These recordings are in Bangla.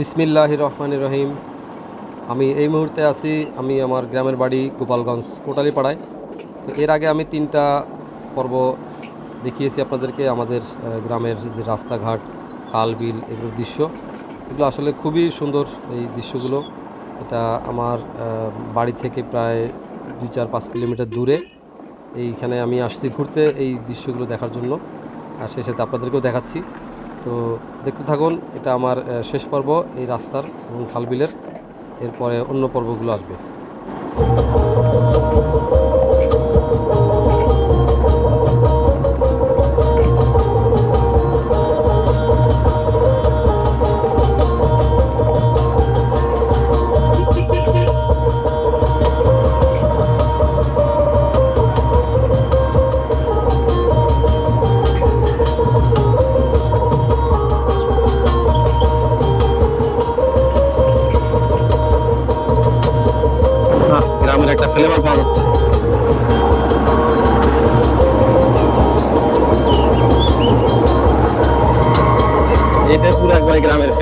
বিসমিল্লাহ রহমান রহিম। আমি এই মুহূর্তে আছি, আমি আমার গ্রামের বাড়ি গোপালগঞ্জ, কোটালীপাড়ায়। তো এর আগে আমি তিনটা পর্ব দেখিয়েছি আপনাদেরকে, আমাদের গ্রামের যে রাস্তাঘাট, খাল, বিল, এগুলোর দৃশ্য। এগুলো আসলে খুবই সুন্দর এই দৃশ্যগুলো। এটা আমার বাড়ি থেকে প্রায় দুই চার পাঁচ কিলোমিটার দূরে। এইখানে আমি আসছি ঘুরতে এই দৃশ্যগুলো দেখার জন্য। আর সেই সাথে আপনাদেরকেও দেখাচ্ছি। তো দেখতে থাকুন, এটা আমার শেষ পর্ব এই রাস্তার এবং খালবিলের। এরপরে অন্য পর্বগুলো আসবে।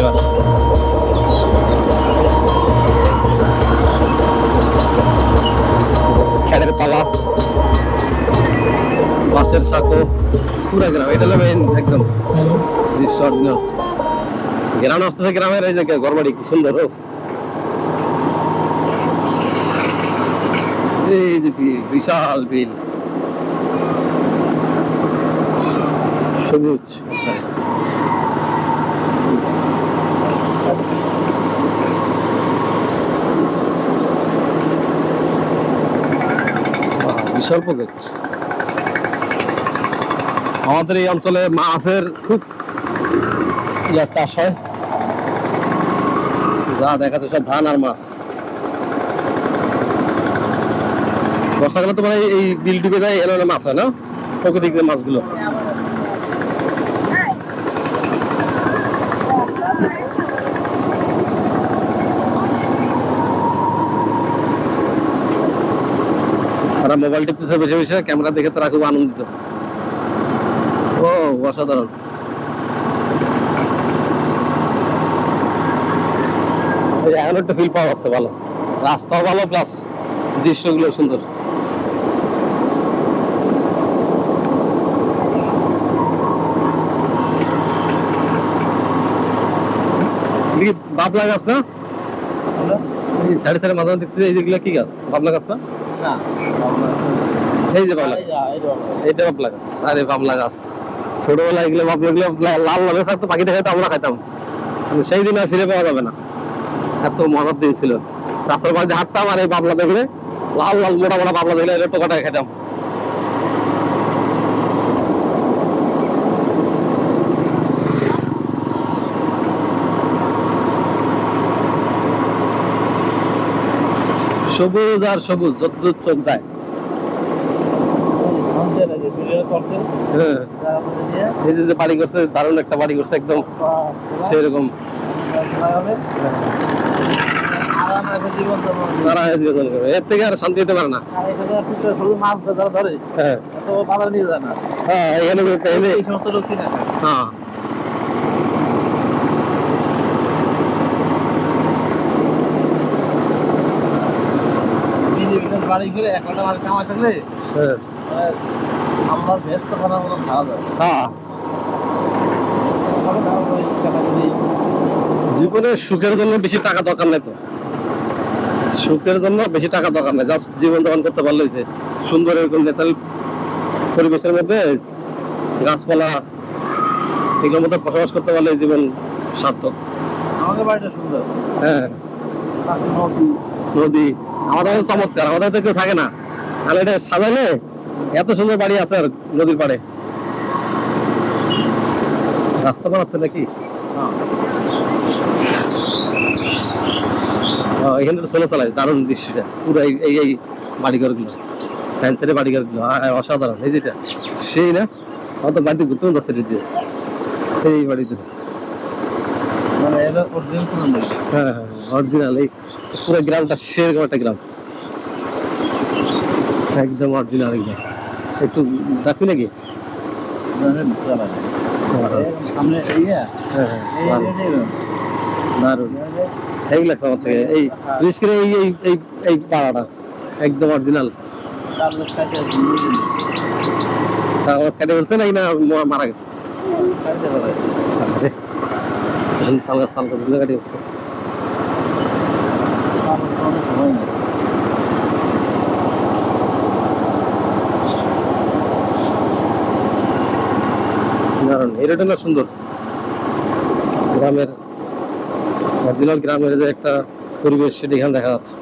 গ্রামের ফ্লেভার পালা। বাসের সাঁকো পুরো গ্রাম এটা মেইন একদম দৃশ্য অরিজিনাল। গ্রাম আসতেছে গ্রামের এই যে ঘরবাড়ি কি সুন্দর এই যে বিশাল বিল। সবুজ। বিশাল প্রজেক্ট আমাদের এই অঞ্চলে মাছের খুব চাষ হয় যা দেখা যাচ্ছে সব ধান আর মাছ। বর্ষাকালে তো মানে এই বিল ডুবে যায় এলো মাছ হয় না? প্রকৃতিক যে মাছগুলো। তারা মোবাইল টিপতেছে বেশি বেশি ক্যামেরা দেখে তারা খুব আনন্দিত। ও অসাধারণ। এখন একটা ফিল পাওয়া যাচ্ছে ভালো। রাস্তাও ভালো প্লাস দৃশ্যগুলো সুন্দর। বাবলা গাছ না? সাড়ে সাড়ে মাঝে মাঝে দেখতেছি এই যেগুলো কি গাছ? বাবলা গাছ না? না এই যে বাবলা গাছ এইটা বাবলা গাছ। আরে বাবলা গাছ। ছোটবেলায় এগুলো বাবলা লাল লাল থাকতো পাখি দেখাতো আমরা খাইতাম। সেই দিন আর ফিরে পাওয়া যাবে না। এত মজার দিন ছিল। রাস্তার পাশে হাঁটতাম আর এই বাবলা দেখলে লাল লাল মোটা মোটা বাবলা দেখলে এটা টোকাটায় খেতাম সবুজ আর সবুজ যতদূর চোখ যায়। হ্যাঁ। এই যে যে বাড়ি করছে দারুণ একটা বাড়ি করছে একদম সেরকম। এর থেকে আর শান্তি হতে পারে না। হ্যাঁ। হ্যাঁ। এখানে হ্যাঁ। বাড়ি ঘণ্টা বাড়ি কামাই থাকলে হ্যাঁ। আমার ভেজ মতো খাওয়া যায় হ্যাঁ। জীবনে সুখের জন্য বেশি টাকা দরকার নেই তো। সুখের জন্য বেশি টাকা দরকার নেই জাস্ট জীবন যাপন করতে পারলে হয়েছে সুন্দর এরকম ন্যাচারাল পরিবেশের মধ্যে গাছপালা এগুলোর মধ্যে বসবাস করতে পারলে জীবন সার্থক। আমাদের বাড়িটা সুন্দর। হ্যাঁ। নদী। নদী। আমাদের চমৎকার আমাদের তো কেউ থাকে না। তাহলে এটা সাজালে এত সুন্দর বাড়ি আছে আর নদীর পাড়ে। রাস্তা বানাচ্ছে নাকি? হ্যাঁ। এখানে সোলো চালায় দারুণ দৃশ্যটা। পুরো এই এই এই বাড়িঘরগুলো ফ্যান্সের বাড়িঘরগুলো অসাধারণ এই যেটা। সেই না? আমার বাড়িতে ঘুরতে মতো সেটি দিয়ে। এই বাড়িতে। মানে এটা অরিজিনাল সুন্দর হ্যাঁ। অরিজিনাল এই পুরো গ্রামটা সেরকম একটা গ্রাম। একদম অরিজিনাল একদম। একটু ডাকি নাকি? এই এই- এই- লাগছে আমার থেকে। এই বিশেষ করে এই এই এই এই পাড়াটা। একদম অরিজিনাল চার লাখ টাকা কাগজ কাটে বলছে নাকি না মারা গেছে। কাটে এই না সুন্দর? গ্রামের, অরিজিনাল গ্রামের যে একটা পরিবেশ সেটা এখানে দেখা যাচ্ছে।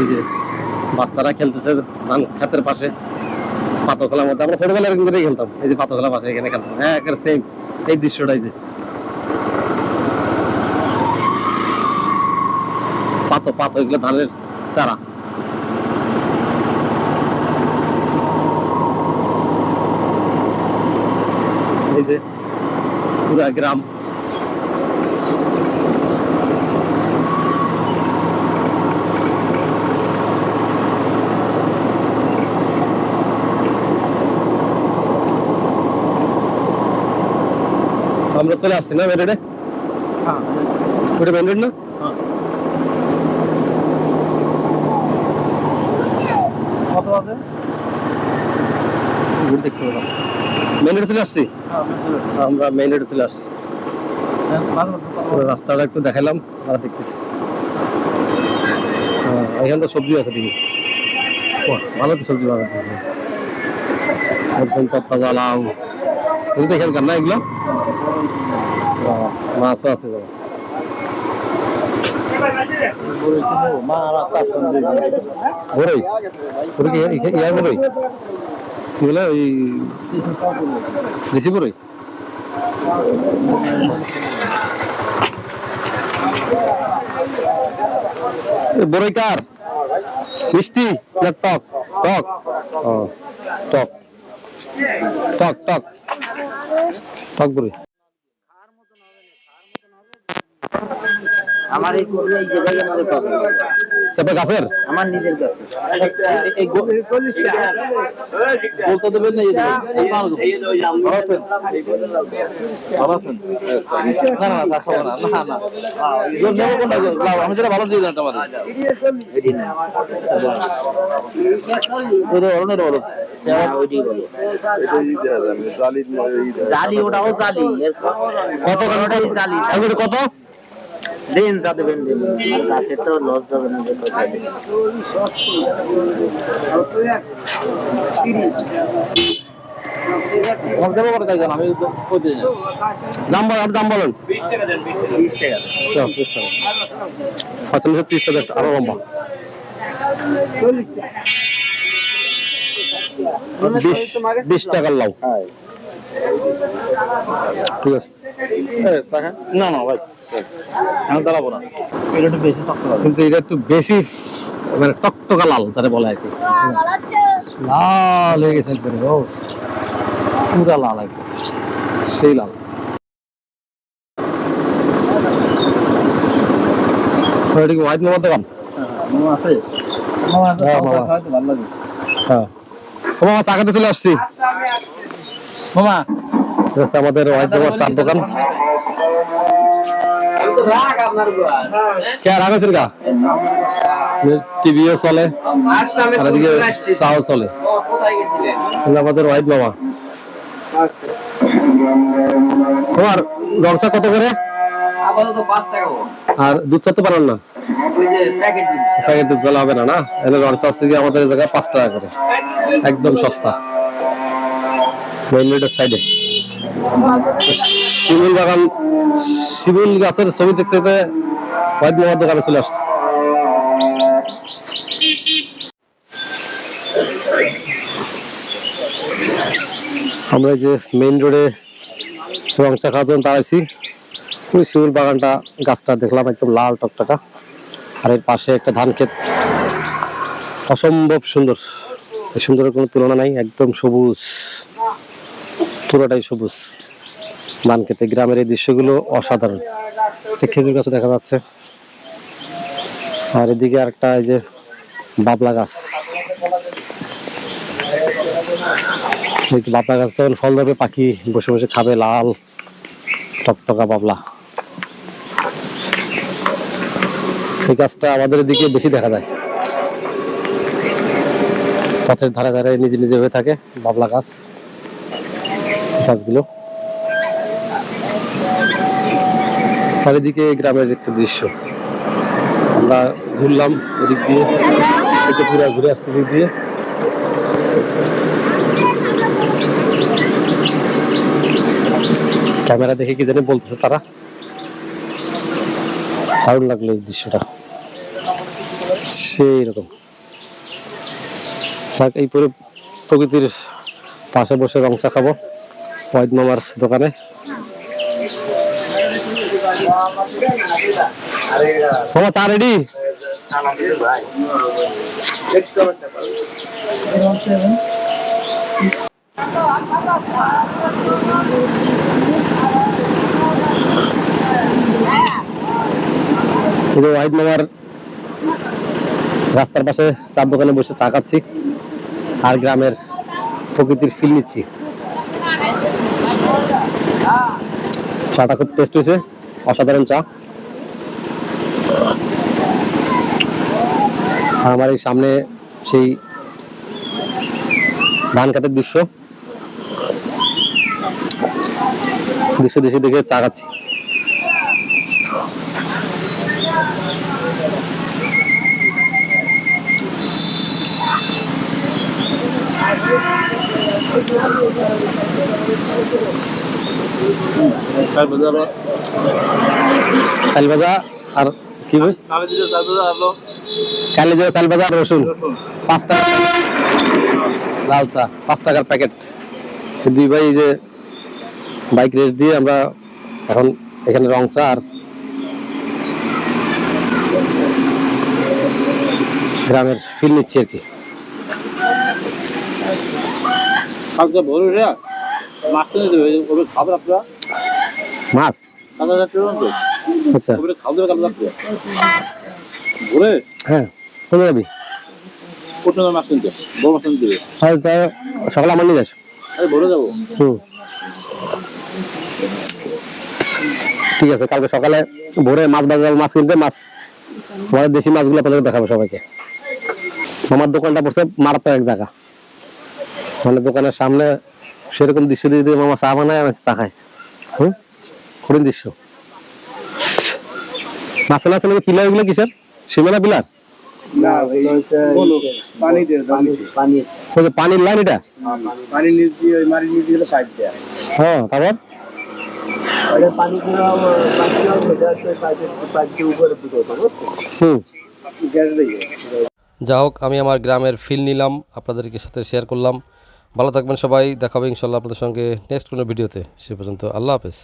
এই যে বাচ্চারা খেলতেছে ধান ক্ষেতের পাশে পাতো খেলার মধ্যে। আমরা ছোটবেলায় এরকম করেই খেলতাম। এই যে পাতো খেলার পাশে এখানে খেলতাম। হ্যাঁ সেম এই দৃশ্যটাই যে। পাতো পাতো এগুলো ধানের চারা এই যে পুরা গ্রাম আমরা চলে আসছি না মেন রোডে হ্যাঁ ওটা মেন রোড না কত দেখতে পেলাম মেন রোডে চলে আসছি? হ্যাঁ। আমরা মেন রোডে চলে আসছি। হ্যাঁ, রাস্তাটা একটু দেখালাম দেখতেছি। হ্যাঁ, সবজি আছে ভালো তো সবজি বাগান একদম তত্তাজা লাউ এগুলো তো এখানকার না এগুলো? মাছও আছে। যাবে বড়ই কার মিষ্টি না টক টক ও টক টক টক টক বড়ই আমার এই কবি এই জায়গায় আমাদের পাবে চাপে গাছের? আমার নিজের কাছে এই বলতে দেবেন না ভালো আছেন? আছেন? না না না খাব না। না না। জোর নেব কোনটা জোর? আমি যেটা ভালো দিয়ে দেন তোমাদের। অরণের বলো জালি ওটাও জালি। এর কত? কত? দেন যা দেবেন দেন। আর গাছের তো লস যাবে না যে কথা দাম বলেন পঁয়তাল্লিশ ত্রিশ টাকা আরও লম্বা। বিশ বিশ টাকার লাউ। ঠিক আছে। না না ভাই। আমি দাঁড়াবো না। এটা একটু বেশি কিন্তু এটা একটু বেশি মানে টকটকা লাল যারা বলে আর কি। লাল হয়ে গেছে একবারে ও। পুরা লাল একদম সেই লাল। এটা কি হোয়াইট দোকান? মামা চাকাতে চলে আসছি। মামা। আমাদের হোয়াইট মোবাইল চার দোকান। কে গা টিভিও চলে আর এদিকে চাও চলে। আমাদের মামা তোমার রং চা কত করে? আর দুধ চা তো পারেন না? প্যাকেট দুধ হবে না না? এখানে রং চা হচ্ছে গিয়ে আমাদের জায়গায় পাঁচ টাকা করে। একদম সস্তা। মেইন রোডের সাইডে শিমুল বাগান, শিমুল গাছের ছবি দেখতে দেখতে দোকানে চলে আসছে। আমরা যে মেইন রোডে রং চা খাওয়ার জন্য দাঁড়াইছি। ওই শিমুল বাগানটা, গাছটা দেখলাম একদম লাল টকটকা। আর এর পাশে একটা ধান ক্ষেত। অসম্ভব সুন্দর। সুন্দরের কোনো তুলনা নাই, একদম সবুজ। পুরোটাই সবুজ ধান খেতে গ্রামের এই দৃশ্যগুলো অসাধারণ। খেজুর গাছ দেখা যাচ্ছে। আর এদিকে আরেকটা এই যে বাবলা গাছ। বাবলা গাছ, যখন ফল ধরবে, পাখি বসে বসে খাবে লাল টকটকা বাবলা। এই গাছটা আমাদের দিকে বেশি দেখা যায়। পথের ধারে ধারে নিজে নিজে হয়ে থাকে বাবলা গাছ। গাছগুলো চারিদিকে গ্রামের একটা দৃশ্য। আমরা ঘুরলাম এদিক দিয়ে পুরো ঘুরে আসছি এদিক দিয়ে। ক্যামেরা দেখে কি জানি বলতেছে তারা। দারুণ লাগল এই দৃশ্যটা। সেই রকম। এই পুরো প্রকৃতির পাশে বসে রং চা খাব। ওয়াইদ মামার দোকানে। মামা চা রেডি ওয়াইদ মামার রাস্তার পাশে চার দোকানে বসে চা খাচ্ছি। আর গ্রামের প্রকৃতির ফিল নিচ্ছি। চাটা খুব টেস্ট হয়েছে অসাধারণ চা। আর আমার এই সামনে সেই ধান খাতের দৃশ্য। দৃশ্য দেখে দেখে চা খাচ্ছি। চাল ভাজা আর কি বই কালি যে আর রসুন। পাঁচ টাকা লাল চা পাঁচ টাকার প্যাকেট। দুই ভাই যে বাইক রেস দিয়ে আমরা এখন এখানে রং চা আর গ্রামের ফিল নিচ্ছি আর কি। কালকে ভোর উঠে মাছ খাবার আপনারা মাছ? আচ্ছা। হ্যাঁ কোথায় যাবি তা সকালে আমার নিয়ে যাস। ঠিক আছে কালকে সকালে ভোরে মাছ বাজার মাছ কিনতে মাছ আমাদের দেশি মাছগুলো আপনাদের দেখাবো সবাইকে। আমার দোকানটা পড়ছে মারাত্মক এক জায়গা। মানে দোকানের সামনে সেরকম দৃশ্য দিয়ে দিয়ে মামা চা বানায় আমি চা খাই। হুম? কঠিন দৃশ্য। মাছে মাছে নাকি পিলার সীমানা পিলার? ওগুলো পানি দিয়ে পানি পানির লাইন এটা? হ্যাঁ তারপর? যা হোক আমি আমার গ্রামের ফিল নিলাম আপনাদেরকে সাথে শেয়ার করলাম। ভালো থাকবেন সবাই দেখাবে ইনশাল্লাহ আপনাদের সঙ্গে নেক্সট কোনো ভিডিওতে সে পর্যন্ত আল্লাহ হাফেজ।